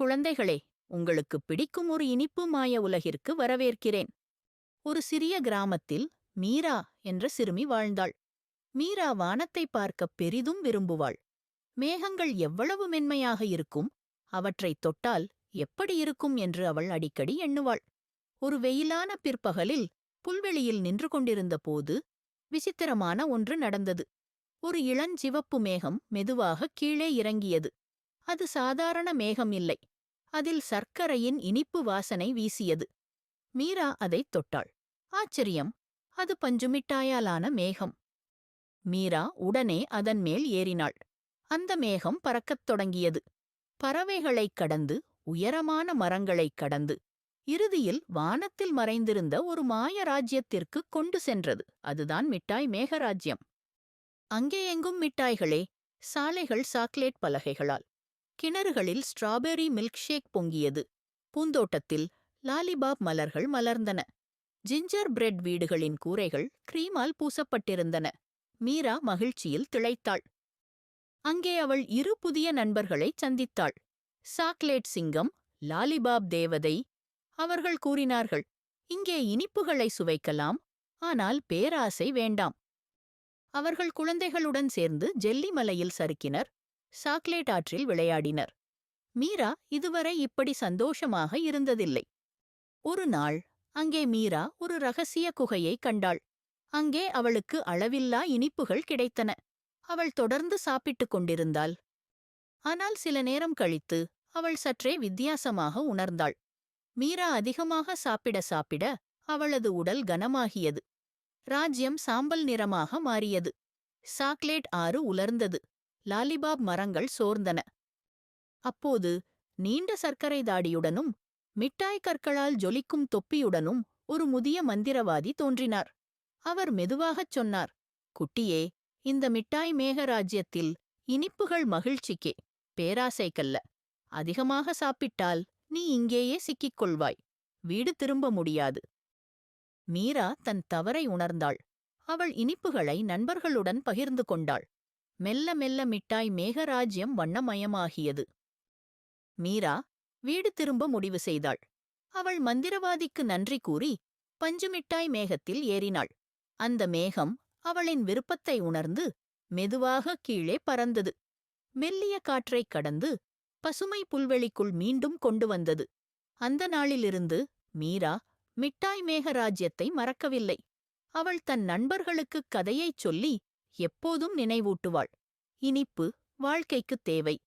குழந்தைகளே உங்களுக்கு பிடிக்கும் ஒரு இனிப்பு மாய உலகிற்கு வரவேற்கிறேன். ஒரு சிறிய கிராமத்தில் மீரா என்ற சிறுமி வாழ்ந்தாள். மீரா வானத்தை பார்க்க பெரிதும் விரும்புவாள். மேகங்கள் எவ்வளவு மென்மையாக இருக்கும் அவற்றைத் தொட்டால் எப்படி இருக்கும் என்று அவள் அடிக்கடி எண்ணுவாள். ஒரு வெயிலான பிற்பகலில் புல்வெளியில் நின்று கொண்டிருந்த போது விசித்திரமான ஒன்று நடந்தது. ஒரு இளஞ்சிவப்பு மேகம் மெதுவாக கீழே இறங்கியது. அது சாதாரண மேகம் இல்லை. அதில் சர்க்கரையின் இனிப்பு வாசனை வீசியது. மீரா அதைத் தொட்டாள். ஆச்சரியம். அது பஞ்சுமிட்டாயாலான மேகம். மீரா உடனே அதன் மேல் ஏறினாள். அந்த மேகம் பறக்கத் தொடங்கியது. பறவைகளைக் கடந்து உயரமான மரங்களைக் கடந்து இறுதியில் வானத்தில் மறைந்திருந்த ஒரு மாய ராஜ்யத்திற்கு கொண்டு சென்றது. அதுதான் மிட்டாய் மேகராஜ்யம். அங்கே எங்கும் மிட்டாய்களே? சாலைகள் சாக்லேட் பலகைகளால். கிணறுகளில் ஸ்ட்ராபெர்ரி மில்க்ஷேக் பொங்கியது. பூந்தோட்டத்தில் லாலிபாப் மலர்கள் மலர்ந்தன. ஜிஞ்சர் பிரெட் வீடுகளின் கூரைகள் கிரீமால் பூசப்பட்டிருந்தன. மீரா மகிழ்ச்சியில் திளைத்தாள். அங்கே அவள் இரு புதிய நண்பர்களைச் சந்தித்தாள். சாக்லேட் சிங்கம் லாலிபாப் தேவதை அவர்கள் கூறினார்கள் இங்கே இனிப்புகளை சுவைக்கலாம் ஆனால் பேராசை வேண்டாம். அவர்கள் குழந்தைகளுடன் சேர்ந்து ஜெல்லி மலையில் சறுக்கினர். சாக்லேட் ஆற்றில் விளையாடினர். மீரா இதுவரை இப்படி சந்தோஷமாக இருந்ததில்லை. ஒரு நாள் அங்கே மீரா ஒரு ரகசிய குகையை கண்டாள். அங்கே அவளுக்கு அளவில்லா இனிப்புகள் கிடைத்தன. அவள் தொடர்ந்து சாப்பிட்டுக் கொண்டிருந்தாள். ஆனால் சில நேரம் கழித்து அவள் சற்றே வித்தியாசமாக உணர்ந்தாள். மீரா அதிகமாக சாப்பிட சாப்பிட அவளது உடல் கனமாகியது. ராஜ்யம் சாம்பல் நிறமாக மாறியது. சாக்லேட் ஆறு உலர்ந்தது. லாலிபாப் மரங்கள் சோர்ந்தன. அப்போது நீண்ட சர்க்கரை தாடியுடனும் மிட்டாய் கற்களால் ஜொலிக்கும் தொப்பியுடனும் ஒரு முதிய மந்திரவாதி தோன்றினார். அவர் மெதுவாகச் சொன்னார் குட்டியே இந்த மிட்டாய் மேகராஜ்யத்தில் இனிப்புகள் மகிழ்ச்சிக்கே பேராசைக்கல்ல. அதிகமாக சாப்பிட்டால் நீ இங்கேயே சிக்கிக் கொள்வாய் வீடு திரும்ப முடியாது. மீரா தன் தவறை உணர்ந்தாள். அவள் இனிப்புகளை நண்பர்களுடன் பகிர்ந்து கொண்டாள். மெல்ல மெல்ல மிட்டாய் மேகராஜ்யம் வண்ணமயமாகியது. மீரா வீடு திரும்ப முடிவு செய்தாள். அவள் மந்திரவாதிக்கு நன்றி கூறி பஞ்சு மிட்டாய் மேகத்தில் ஏறினாள். அந்த மேகம் அவளின் விருப்பத்தை உணர்ந்து மெதுவாக கீழே பறந்தது. மெல்லிய காற்றைக் கடந்து பசுமை புல்வெளிக்குள் மீண்டும் கொண்டு வந்தது. அந்த நாளிலிருந்து மீரா மிட்டாய் மேகராஜ்யத்தை மறக்கவில்லை. அவள் தன் நண்பர்களுக்குக் கதையைச் சொல்லி எப்போதும் நினைவூட்டுவாள். இனிப்பு வாழ்க்கைக்குத் தேவை.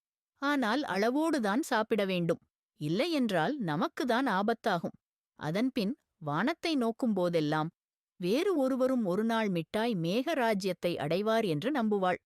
ஆனால் அளவோடுதான் சாப்பிட வேண்டும். இல்லையென்றால் நமக்குதான் ஆபத்தாகும். அதன்பின் வானத்தை நோக்கும் போதெல்லாம் வேறு ஒருவரும் ஒருநாள் மிட்டாய் மேகராஜ்யத்தை அடைவார் என்று நம்புவாள்.